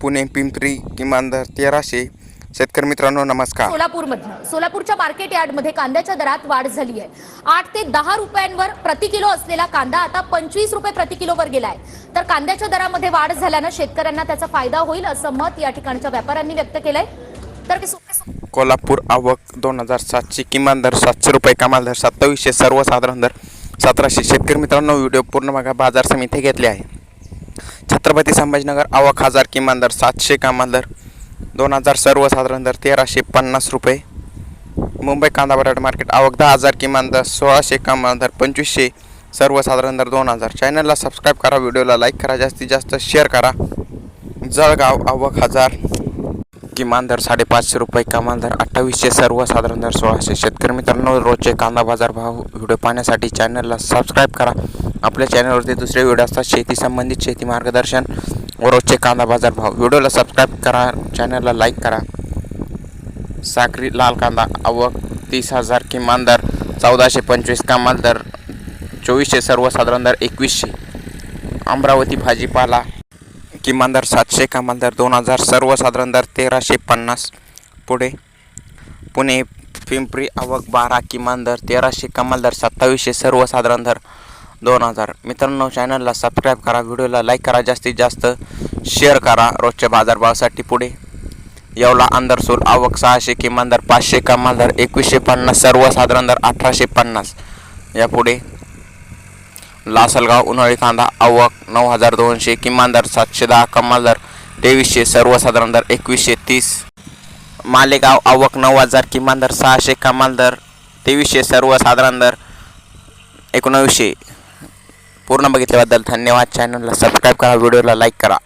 पुणे पिंपरी किमान दर तेराशे. शेतकरी मित्रांनो नमस्कार. सोलापूरमधनं सोलापूरच्या मार्केट यार्डमध्ये कांद्याच्या दरात वाढ झाली आहे. आठ ते दहा रुपयांवर प्रति किलो असलेला कांदा आता पंचवीस रुपये प्रति किलोवर गेलाय. तर कांद्याच्या दरामध्ये वाढ झाल्यानं शेतकऱ्यांना त्याचा फायदा होईल असं मत या ठिकाणच्या व्यापाऱ्यांनी व्यक्त केलंय. तर कोल्हापूर आवक दोन हजार सातशे किमान दर सातशे रुपये कमाल दर सत्तावीसशे सर्वसाधारण दर सतराशे. शेतकरी मित्रांनो व्हिडिओ पूर्ण बघा. बाजार समिती घेतली आहे. छत्रपती संभाजीनगर आवक हजार किमान दर सातशे कामान दर दोन हजार सर्वसाधारण दर तेराशे पन्नास रुपये. मुंबई कांदा बटाटा मार्केट आवक दहा हजार किमान दर सोळाशे कामान दर पंचवीसशे. सर्वसाधारण दर दोन हजार. चॅनलला सबस्क्राईब करा व्हिडिओला लाईक करा जास्तीत जास्त शेअर करा. जळगाव आवक हजार. किमान दर साडेपाचशे रुपये कमान दर अठ्ठावीसशे सर्वसाधारण दर सोळाशे. शेतकरी मित्रांनो रोजचे कांदा बाजार भाव व्हिडिओ पाहण्यासाठी चॅनलला सबस्क्राईब करा. आपल्या चॅनलवरती दुसरे व्हिडिओ असतात शेती संबंधित शेती मार्गदर्शन व रोजचे कांदा बाजार भाव. व्हिडिओला सबस्क्राईब करा चॅनलला लाईक करा. साखरी लाल कांदा आवक तीस हजार किमान दर चौदाशे पंचवीस कमाल दर चोवीसशे सर्वसाधारण दर एकवीसशे. अमरावती भाजीपाला किमान दर सातशे कमाल दर दोन हजार सर्वसाधारण दर तेराशे पन्नास. पुढे. पुणे पिंपरी आवक बारा किमान दर तेराशे कमाल दर सत्तावीसशे सर्वसाधारण दर दोन हजार. मित्रांनो चॅनलला सबस्क्राईब करा व्हिडिओला लाईक करा जास्तीत जास्त शेअर करा. रोजच्या बाजारभावासाठी पुढे. येवला अंदरसूल आवक सहाशे किमान दर पाचशे कमाल दर एकवीसशे पन्नास सर्वसाधारण दर अठराशे पन्नास. यापुढे लासलगाव उन्हाळी कांदा आवक नऊ हजार दोनशे किमान दर सातशे दहा कमाल दर तेवीसशे सर्वसाधारण दर एकवीसशे तीस. मालेगाव आवक नऊ हजार किमान दर सहाशे कमाल दर तेवीसशे सर्वसाधारण दर एकोणावीसशे पूर्ण बघितल्याबद्दल धन्यवाद. चॅनलला सबस्क्राईब करा व्हिडिओला लाईक करा.